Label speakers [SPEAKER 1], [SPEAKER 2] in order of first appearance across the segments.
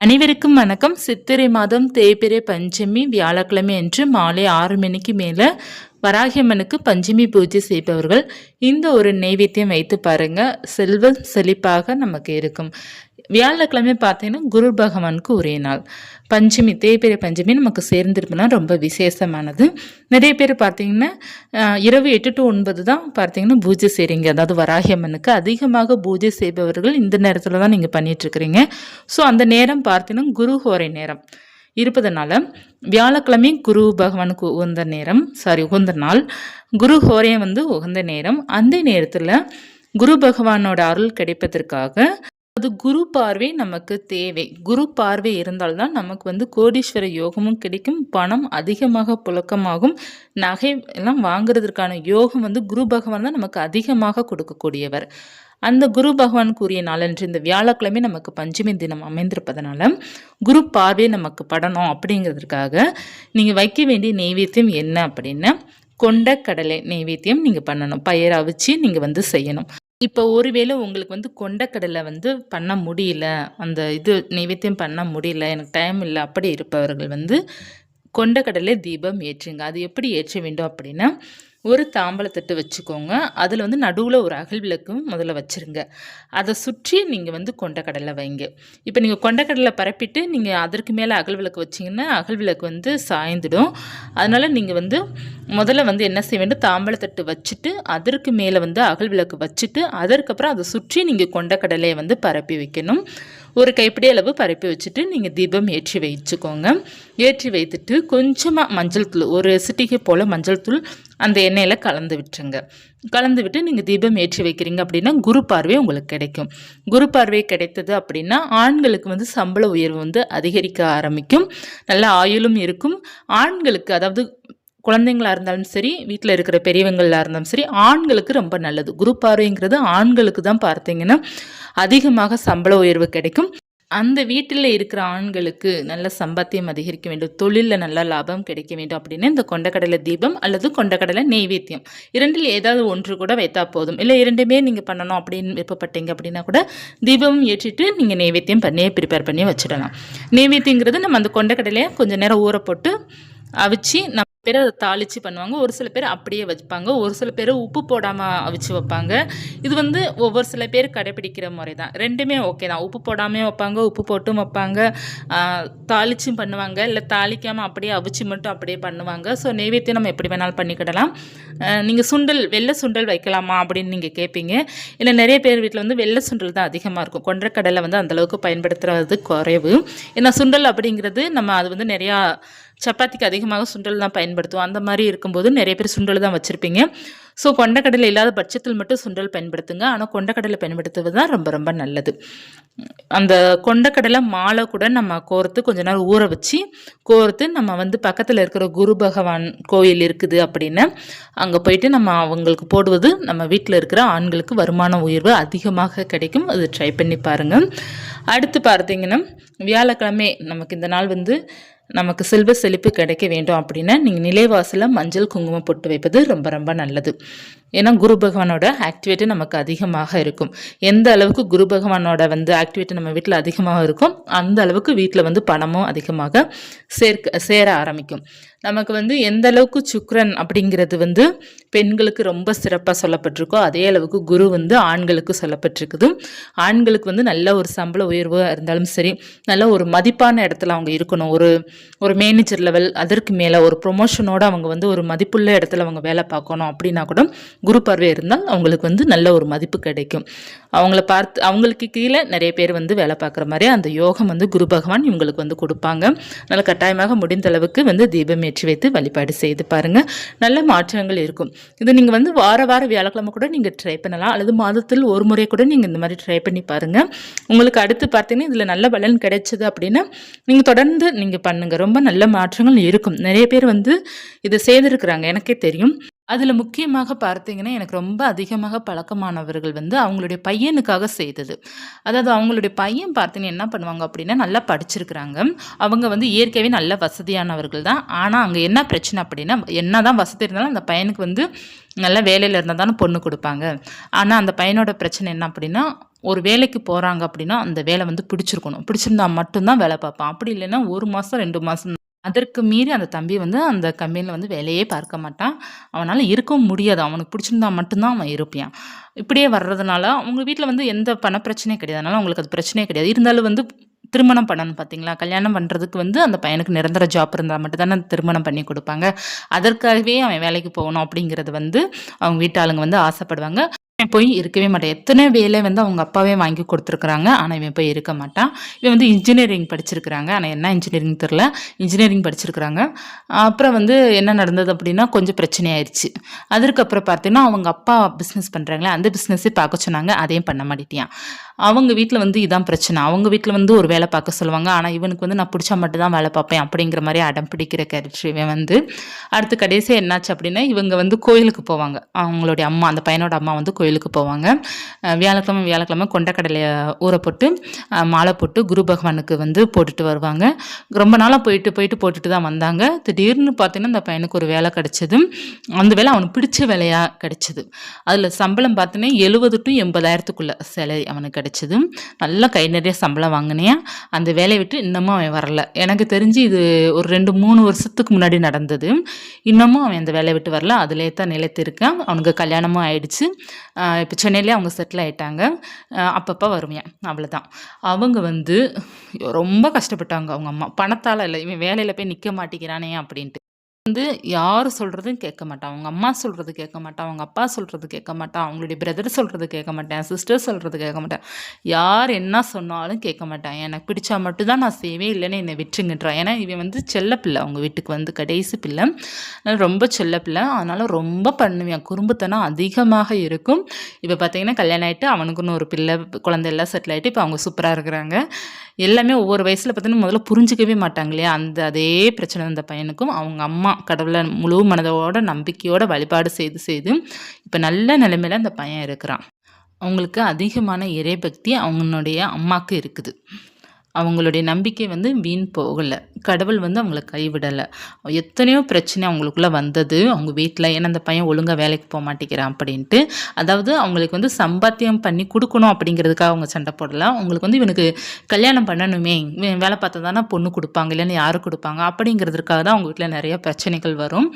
[SPEAKER 1] அனைவருக்கும் வணக்கம். சித்திரை மாதம் தேய்பிரை பஞ்சமி வியாழக்கிழமை அன்று மாலை ஆறு மணிக்கு மேலே வராகியம்மனுக்கு பஞ்சமி பூஜை செய்பவர்கள் இந்த ஒரு நெய்வேத்தியம் வைத்து பாருங்க. செல்வம் செழிப்பாக நமக்கு இருக்கும். வியாழக்கிழமை பார்த்தீங்கன்னா குரு பகவானுக்கு ஒரே நாள். பஞ்சமி தேய்பிறை பஞ்சமி நமக்கு சேர்ந்திருப்புனா ரொம்ப விசேஷமானது. நிறைய பேர் பார்த்தீங்கன்னா இரவு எட்டு டு ஒன்பது தான் பார்த்தீங்கன்னா பூஜை செய்கிறீங்க அதாவது வராகியம்மனுக்கு அதிகமாக பூஜை செய்பவர்கள் இந்த நேரத்தில் தான் நீங்கள் பண்ணிகிட்ருக்கிறீங்க ஸோ அந்த நேரம் பார்த்தீங்கன்னா குரு ஹோரை நேரம். இருப்பதனால வியாழக்கிழமை குரு பகவானுக்கு உகந்த நேரம் சாரி உகந்த நாள். குரு ஹோரையம் வந்து உகந்த நேரம். அந்த நேரத்தில் குரு பகவானோட அருள் கிடைப்பதற்காக அது குரு பார்வை நமக்கு தேவை. குரு பார்வை இருந்தால்தான் நமக்கு வந்து கோடீஸ்வர யோகமும் கிடைக்கும் பணம் அதிகமாக புழக்கமாகும். நகை எல்லாம் வாங்குறதுக்கான யோகம் வந்து குரு பகவான் தான் நமக்கு அதிகமாக கொடுக்கக்கூடியவர். அந்த குரு பகவானுக்குரிய நாளன்று இந்த வியாழக்கிழமை நமக்கு பஞ்சமி தினம் அமைந்திருப்பதனால குரு பார்வை நமக்கு படணும் அப்படிங்கிறதுக்காக நீங்கள் வைக்க வேண்டிய நெய்வேத்தியம் என்ன அப்படின்னா கொண்ட கடலை நெய்வேத்தியம் நீங்கள் பண்ணணும். பயிர் அவிச்சு நீங்கள் வந்து செய்யணும். இப்போ ஒருவேளை உங்களுக்கு வந்து கொண்டக்கடலை வந்து பண்ண முடியல அந்த இது நைவேத்தியம் பண்ண முடியல எனக்கு டைம் இல்லை அப்படி இருப்பவர்கள் வந்து கொண்டக்கடலை தீபம் ஏற்றுங்க. அது எப்படி ஏற்ற வேண்டும் அப்படின்னா ஒரு தாம்பழத்தட்டு வச்சுக்கோங்க. அதில் வந்து நடுவில் ஒரு அகல் விளக்கும் முதல்ல வச்சுருங்க. அதை சுற்றி நீங்கள் வந்து கொண்டக்கடலை வைங்க. இப்போ நீங்கள் கொண்டக்கடலை பரப்பிட்டு நீங்கள் அதற்கு மேலே அகல் விளக்கு வச்சிங்கன்னா அகல் விளக்கு வந்து சாய்ந்துடும். அதனால் நீங்கள் வந்து முதல்ல வந்து என்ன செய்ய வேண்டும்? தாம்பழத்தட்டு வச்சுட்டு அதற்கு மேலே வந்து அகல் விளக்கு வச்சுட்டு அதற்கப்புறம் அதை சுற்றி நீங்கள் கொண்டக்கடலையை வந்து பரப்பி வைக்கணும். ஒரு கைப்பிடி அளவு பரப்பி வச்சுட்டு நீங்கள் தீபம் ஏற்றி வச்சுக்கோங்க ஏற்றி வைத்துட்டு கொஞ்சமாக மஞ்சள் தூள் ஒரு சிட்டிகை போல் மஞ்சள் தூள் அந்த எண்ணெயில் கலந்து விட்டுருங்க. கலந்து விட்டு நீங்கள் தீபம் ஏற்றி வைக்கிறீங்க அப்படின்னா குரு பார்வை உங்களுக்கு கிடைக்கும். குரு பார்வை கிடைத்தது அப்படின்னா ஆண்களுக்கு வந்து சம்பள உயர்வு வந்து அதிகரிக்க ஆரம்பிக்கும். நல்ல ஆயுளும் இருக்கும். ஆண்களுக்கு அதாவது குழந்தைங்களாக இருந்தாலும் சரி வீட்டில் இருக்கிற பெரியவங்களாக இருந்தாலும் சரி ஆண்களுக்கு ரொம்ப நல்லது. குரு பார்வைங்கிறது ஆண்களுக்கு தான் பார்த்தீங்கன்னா அதிகமாக சம்பள உயர்வு கிடைக்கும். அந்த வீட்டில் இருக்கிற ஆண்களுக்கு நல்ல சம்பாத்தியம் அதிகரிக்க வேண்டும். தொழிலில் நல்ல லாபம் கிடைக்க வேண்டும் அப்படின்னு இந்த கொண்டக்கடலை தீபம் அல்லது கொண்டக்கடலை நெய்வேத்தியம். இரண்டில் ஏதாவது ஒன்று கூட வைத்தா போதும். இல்லை இரண்டுமே நீங்கள் பண்ணணும் அப்படின்னு விருப்பப்பட்டீங்க அப்படின்னா கூட தீபம் ஏற்றிட்டு நீங்கள் நெய்வேத்தியம் பண்ணியே ப்ரிப்பேர் பண்ணி வச்சிடலாம். நெய்வேத்தியங்கிறது நம்ம அந்த கொண்டக்கடலையை கொஞ்சம் நேரம் ஊற போட்டு அவிச்சு நம்ம பேர் அதை தாளித்து பண்ணுவாங்க. ஒரு சில பேர் அப்படியே வைப்பாங்க ஒரு சில பேர் உப்பு போடாமல் அவிச்சு வைப்பாங்க. இது வந்து ஒவ்வொரு சில பேர் கடைப்பிடிக்கிற முறை தான் ரெண்டுமே ஓகே தான். உப்பு போடாமல் வைப்பாங்க உப்பு போட்டும் வைப்பாங்க. தாளிச்சும் பண்ணுவாங்க. இல்லை தாளிக்காமல் அப்படியே அவிச்சு மட்டும் அப்படியே பண்ணுவாங்க. ஸோ நெய்வேத்தியம் நம்ம எப்படி வேணாலும் பண்ணிக்கிடலாம். நீங்கள் சுண்டல் வெள்ளை சுண்டல் வைக்கலாமா அப்படின்னு நீங்கள் கேட்பீங்க இல்லை நிறைய பேர் வீட்டில் வந்து வெள்ளை சுண்டல் தான் அதிகமாக இருக்கும். கொண்டக்கடலை வந்து அந்தளவுக்கு பயன்படுத்துறது குறைவு. ஏன்னா சுண்டல் அப்படிங்கிறது நம்ம அது வந்து நிறையா சப்பாத்திக்கு அதிகமாக சுண்டல் தான் பயன்படுத்துவோம். அந்த மாதிரி இருக்கும்போது நிறைய பேர் சுண்டல் தான் வச்சுருப்பீங்க. ஸோ கொண்டக்கடலை இல்லாத பட்சத்தில் மட்டும் சுண்டல் பயன்படுத்துங்க. ஆனால் கொண்டக்கடலை பயன்படுத்துவது தான் ரொம்ப ரொம்ப நல்லது. அந்த கொண்டக்கடலை மாலை கூட நம்ம கோர்த்து கொஞ்ச நேரம் ஊற வச்சு கோர்த்து நம்ம வந்து பக்கத்தில் இருக்கிற குரு பகவான் கோயில் இருக்குது அப்படின்னு அங்கே போயிட்டு நம்ம அவங்களுக்கு போடுவது நம்ம வீட்டில் இருக்கிற ஆண்களுக்கு வருமான உயர்வு அதிகமாக கிடைக்கும். அது ட்ரை பண்ணி பாருங்கள் அடுத்து பார்த்தீங்கன்னா வியாழக்கிழமை நமக்கு இந்த நாள் வந்து நமக்கு செல்வ செழிப்பு கிடைக்க வேண்டும் அப்படின்னா நீங்கள் நிலைவாசலில் மஞ்சள் குங்குமம் போட்டு வைப்பது ரொம்ப ரொம்ப நல்லது. ஏன்னா குரு பகவானோட ஆக்டிவிட்டி நமக்கு அதிகமாக இருக்கும். எந்த அளவுக்கு குரு பகவானோட வந்து ஆக்டிவிட்டி நம்ம வீட்டில் அதிகமாக இருக்கும் அந்த அளவுக்கு வீட்டில் வந்து பணமும் அதிகமாக சேர்க்க சேர ஆரம்பிக்கும். நமக்கு வந்து எந்த அளவுக்கு சுக்ரன் அப்படிங்கிறது வந்து பெண்களுக்கு ரொம்ப சிறப்பாக சொல்லப்பட்டிருக்கோ அதே அளவுக்கு குரு வந்து ஆண்களுக்கு சொல்லப்பட்டிருக்குது. ஆண்களுக்கு வந்து நல்ல ஒரு சம்பள உயர்வு இருந்தாலும் சரி நல்ல ஒரு மதிப்பான இடத்துல அவங்க இருக்கணும். ஒரு ஒரு மேனேஜர் லெவல் அதற்கு மேலே ஒரு ப்ரொமோஷனோடு அவங்க வந்து ஒரு மதிப்புள்ள இடத்துல அவங்க வேலை பார்க்கணும் அப்படின்னா கூட குரு பார்வை இருந்தால் அவங்களுக்கு வந்து நல்ல ஒரு மதிப்பு கிடைக்கும். அவங்கள பார்த்து அவங்களுக்கு கீழே நிறைய பேர் வந்து வேலை பார்க்குற மாதிரி அந்த யோகம் வந்து குரு பகவான் இவங்களுக்கு வந்து கொடுப்பாங்க. நல்ல கட்டாயமாக முடிந்த அளவுக்கு வந்து தீபம் ஏற்றி வைத்து வழிபாடு செய்து பாருங்கள் நல்ல மாற்றங்கள் இருக்கும். இது நீங்கள் வந்து வார வார வியாழக்கிழமை கூட நீங்கள் ட்ரை பண்ணலாம். அல்லது மாதத்தில் ஒரு முறை கூட நீங்கள் இந்த மாதிரி ட்ரை பண்ணி பாருங்கள் உங்களுக்கு அடுத்து பார்த்தீங்கன்னா இதில் நல்ல பலன் கிடைச்சது அப்படின்னா நீங்கள் தொடர்ந்து நீங்கள் பண்ணுங்கள் ரொம்ப நல்ல மாற்றங்கள் இருக்கும். நிறைய பேர் வந்து இதை செய்திருக்கிறாங்க. எனக்கே தெரியும். அதில் முக்கியமாக பார்த்தீங்கன்னா எனக்கு ரொம்ப அதிகமாக பழக்கமானவர்கள் வந்து அவங்களுடைய பையனுக்காக செய்தது. அதாவது அவங்களுடைய பையன் பார்த்தீங்கன்னா என்ன பண்ணுவாங்க அப்படின்னா நல்லா படிச்சிருக்கிறாங்க. அவங்க வந்து இயற்கையாகவே நல்ல வசதியானவர்கள் தான். ஆனால் அங்கே என்ன பிரச்சனை அப்படின்னா என்ன தான் வசதி இருந்தாலும் அந்த பையனுக்கு வந்து நல்ல வேலையில் இருந்தால் தானே பொண்ணு கொடுப்பாங்க. ஆனால் அந்த பையனோட பிரச்சனை என்ன அப்படின்னா ஒரு வேலைக்கு போகிறாங்க அப்படின்னா அந்த வேலை வந்து பிடிச்சிருக்கணும். பிடிச்சிருந்தா மட்டும்தான் வேலை பார்ப்பான். அப்படி இல்லைன்னா ஒரு மாதம் ரெண்டு மாதம் அதற்கு மீறி அந்த தம்பி வந்து அந்த கம்பெனியில் வந்து வேலையே பார்க்க மாட்டான். அவனால் இருக்கவும் முடியாது. அவனுக்கு பிடிச்சிருந்தா மட்டும்தான் அவன் இருப்பான். இப்படியே வர்றதுனால அவங்க வீட்டில் வந்து எந்த பண பிரச்சனையும் கிடையாது. அதனால் அவங்களுக்கு அது பிரச்சனையே கிடையாது. இருந்தாலும் வந்து திருமணம் பண்ணணும் பார்த்தீங்களா கல்யாணம் பண்ணுறதுக்கு வந்து அந்த பையனுக்கு நிரந்தர ஜாப் இருந்தால் மட்டும்தானே திருமணம் பண்ணி கொடுப்பாங்க. அதற்காகவே அவன் வேலைக்கு போகணும் அப்படிங்கிறது வந்து அவங்க வீட்டாளுங்க வந்து ஆசைப்படுவாங்க. போய் இருக்கவே மாட்டான். எத்தனை வேலை வந்து அவங்க அப்பாவே வாங்கி கொடுத்துருக்குறாங்க. ஆனால் இவன் போய் இருக்க மாட்டான். இவன் வந்து இன்ஜினியரிங் படிச்சிருக்கிறாங்க. ஆனால் என்ன இன்ஜினியரிங் தெரில இன்ஜினியரிங் படிச்சிருக்கிறாங்க. அப்புறம் வந்து என்ன நடந்தது அப்படின்னா கொஞ்சம் பிரச்சனையாயிருச்சு அதற்கப்புறம் பார்த்தீங்கன்னா அவங்க அப்பா பிஸ்னஸ் பண்ணுறாங்களே அந்த பிஸ்னஸே பார்க்க சொன்னாங்க. அதையும் பண்ண மாட்டேட்டியான் அவங்க வீட்டில் வந்து இதான் பிரச்சனை. அவங்க வீட்டில் வந்து ஒரு வேலை பார்க்க சொல்லுவாங்க. ஆனால் இவனுக்கு வந்து நான் பிடிச்சா மட்டும் தான் வேலை பார்ப்பேன் அப்படிங்கிற மாதிரி அடம் பிடிக்கிற கேரக்டர் இவன் வந்து. அடுத்து கடைசியாக என்னாச்சு அப்படின்னா இவங்க வந்து கோயிலுக்கு போவாங்க. அவங்களுடைய அம்மா அந்த பையனோட அம்மா வந்து கோயிலுக்கு போவாங்க. வியாழக்கிழமை வியாழக்கிழமை கொண்டக்கடலையை ஊற போட்டு மாலை போட்டு குரு பகவானுக்கு வந்து போட்டுட்டு வருவாங்க. ரொம்ப நாளாக போயிட்டு போயிட்டு போட்டுட்டு தான் வந்தாங்க. திடீர்னு பார்த்தீங்கன்னா அந்த பையனுக்கு ஒரு வேலை கிடைச்சது. அந்த வேலை அவனுக்கு பிடிச்ச வேலையாக கிடைச்சது. அதில் சம்பளம் பார்த்தீங்கன்னா எழுபது டு எண்பதாயிரத்துக்குள்ள சிலை அவனுக்கு கிடைச்சது நல்லா கை நிறைய சம்பளம் வாங்கினேன் அந்த வேலையை விட்டு இன்னமும் அவன் வரல. எனக்கு தெரிஞ்சு இது ஒரு ரெண்டு மூணு வருஷத்துக்கு முன்னாடி நடந்தது. இன்னமும் அவன் அந்த வேலையை விட்டு வரல. அதிலே தான் நிலைத்திருக்கேன். அவனுக்கு கல்யாணமும் ஆயிடுச்சு. இப்போ சென்னையிலே அவங்க செட்டில் ஆயிட்டாங்க. அப்பப்போ வருவேன். அவ்வளோதான் அவங்க வந்து ரொம்ப கஷ்டப்பட்டாங்க அவங்க அம்மா. பணத்தால் இல்லை. இவன் வேலையில் போய் நிற்க மாட்டேங்கிறானே அப்படின்ட்டு. வந்து யார் சொல்கிறதும் கேட்க மாட்டான் அவங்க அம்மா சொல்கிறது கேட்க மாட்டான் அவங்க அப்பா சொல்கிறது கேட்க மாட்டான் அவங்களுடைய பிரதர் சொல்கிறது கேட்க மாட்டேன் சிஸ்டர் சொல்கிறது கேட்க மாட்டேன் யார் என்ன சொன்னாலும் கேட்க மாட்டான் எனக்கு பிடிச்சா மட்டும்தான் நான் செய்வேன். இல்லைன்னு என்னை விட்டுருங்கன்றான் ஏன்னா இவன் வந்து செல்ல பிள்ளை. அவங்க வீட்டுக்கு வந்து கடைசி பிள்ளை. ரொம்ப செல்ல பிள்ளை. அதனால் ரொம்ப பண்ணுவேன். குறும்புத்தனம் அதிகமாக இருக்கும். இப்போ பார்த்தீங்கன்னா கல்யாணம் ஆகிட்டு அவனுக்குன்னு ஒரு பிள்ளை குழந்தை எல்லாம் செட்டில் ஆகிட்டு இப்போ அவங்க சூப்பராக இருக்கிறாங்க. எல்லாமே ஒவ்வொரு வயசில் பார்த்தீங்கன்னா முதல்ல புரிஞ்சிக்கவே மாட்டாங்க இல்லையா? அந்த அதே பிரச்சனை அந்த பையனுக்கும். அவங்க அம்மா கடவுளை முழு மனதோட நம்பிக்கையோட வழிபாடு செய்து செய்து இப்போ நல்ல நிலைமையில் அந்த பையன் இருக்கிறான். அவங்களுக்கு அதிகமான இறைபக்தி அவங்களுடைய அம்மாவுக்கு இருக்குது. அவங்களுடைய நம்பிக்கை வந்து வீண் போகலை. கடவுள் வந்து அவங்கள கைவிடலை. எத்தனையோ பிரச்சனை அவங்களுக்குள்ளே வந்தது. அவங்க வீட்டில் ஏன்னா அந்த பையன் ஒழுங்காக வேலைக்கு போக மாட்டேங்கிறான் அப்படின்ட்டு. அதாவது அவங்களுக்கு வந்து சம்பாத்தியம் பண்ணி கொடுக்கணும் அப்படிங்கிறதுக்காக அவங்க சண்டை போடலாம் அவங்களுக்கு வந்து இவனுக்கு கல்யாணம் பண்ணணுமே வேலை பார்த்தா தானே பொண்ணு கொடுப்பாங்க இல்லைன்னு யாரும் கொடுப்பாங்க அப்படிங்கிறதுக்காக தான் அவங்க வீட்டில் நிறைய பிரச்சனைகள் வரும்.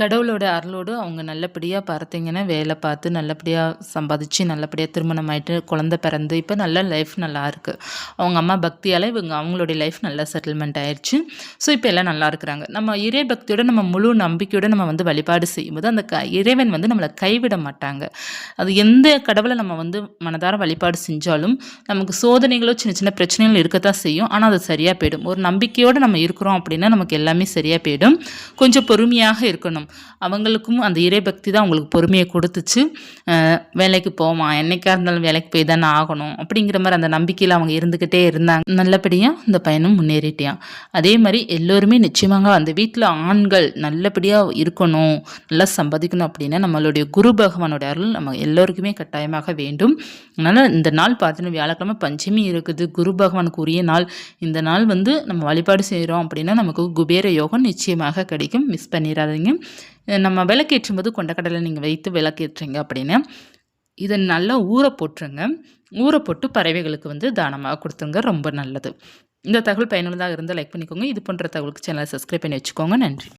[SPEAKER 1] கடவுளோட அருளோடு அவங்க நல்லபடியாக பார்த்தீங்கன்னா வேலை பார்த்து நல்லபடியாக சம்பாதிச்சு நல்லபடியாக திருமணம் ஆயிட்டு குழந்த பிறந்து இப்போ நல்ல லைஃப் நல்லா இருக்குது அவங்க அம்மா பக்தியால் இவங்க அவங்களுடைய லைஃப் நல்லா செட்டில்மெண்ட் ஆயிடுச்சு ஸோ இப்போ எல்லாம் நல்லா இருக்கிறாங்க. நம்ம இறை பக்தியோட நம்ம முழு நம்பிக்கையோடு நம்ம வந்து வழிபாடு செய்யும்போது அந்த க இறைவன் வந்து நம்மளை கைவிட மாட்டாங்க. அது எந்த கடவுளை நம்ம வந்து மனதார வழிபாடு செஞ்சாலும் நமக்கு சோதனைகளோ சின்ன சின்ன பிரச்சனைகள் இருக்கத்தான் செய்யும். ஆனால் அது சரியாக போயிடும். ஒரு நம்பிக்கையோடு நம்ம இருக்கிறோம் அப்படின்னா நமக்கு எல்லாமே சரியாக போயிடும். கொஞ்சம் பொறுமையாக இருக்கணும். அவங்களுக்கும் அந்த இறைபக்தி தான் அவங்களுக்கு பொறுமையை கொடுத்துச்சு. வேலைக்கு போவான் என்னைக்கா இருந்தாலும் வேலைக்கு போய் தானே ஆகணும் அப்படிங்கிற மாதிரி அந்த நம்பிக்கையில் அவங்க இருந்துக்கிட்டே இருந்தாங்க. நல்லபடியாக இந்த பையனும் முன்னேறிட்டான் அதே மாதிரி எல்லோருமே நிச்சயமாக அந்த வீட்டில் ஆண்கள் நல்லபடியாக இருக்கணும் நல்லா சம்பாதிக்கணும் அப்படின்னா நம்மளுடைய குரு பகவானோட அருள் நம்ம எல்லோருக்குமே கட்டாயமாக வேண்டும். அதனால் இந்த நாள் பார்த்தீங்கன்னா வியாழக்கிழமை பஞ்சமி இருக்குது. குரு பகவானுக்கு உரிய நாள். இந்த நாள் வந்து நம்ம வழிபாடு செய்கிறோம் அப்படின்னா நமக்கு குபேர யோகம் நிச்சயமாக கிடைக்கும். மிஸ் பண்ணிடாதீங்க. நம்ம விளக்கேற்றும் போது கொண்டக்கடலை நீங்கள் வைத்து விளக்கேற்றுங்க அப்படின்னு. இதை நல்லா ஊற போட்டுருங்க. ஊற போட்டு பறவைகளுக்கு வந்து தானமாக கொடுத்துருங்க ரொம்ப நல்லது. இந்த தகவல் பயனுள்ளதாக இருந்தால் லைக் பண்ணிக்கோங்க. இது போன்ற தகவலுக்கு சேனலை சப்ஸ்கிரைப் பண்ணி வச்சுக்கோங்க. நன்றி.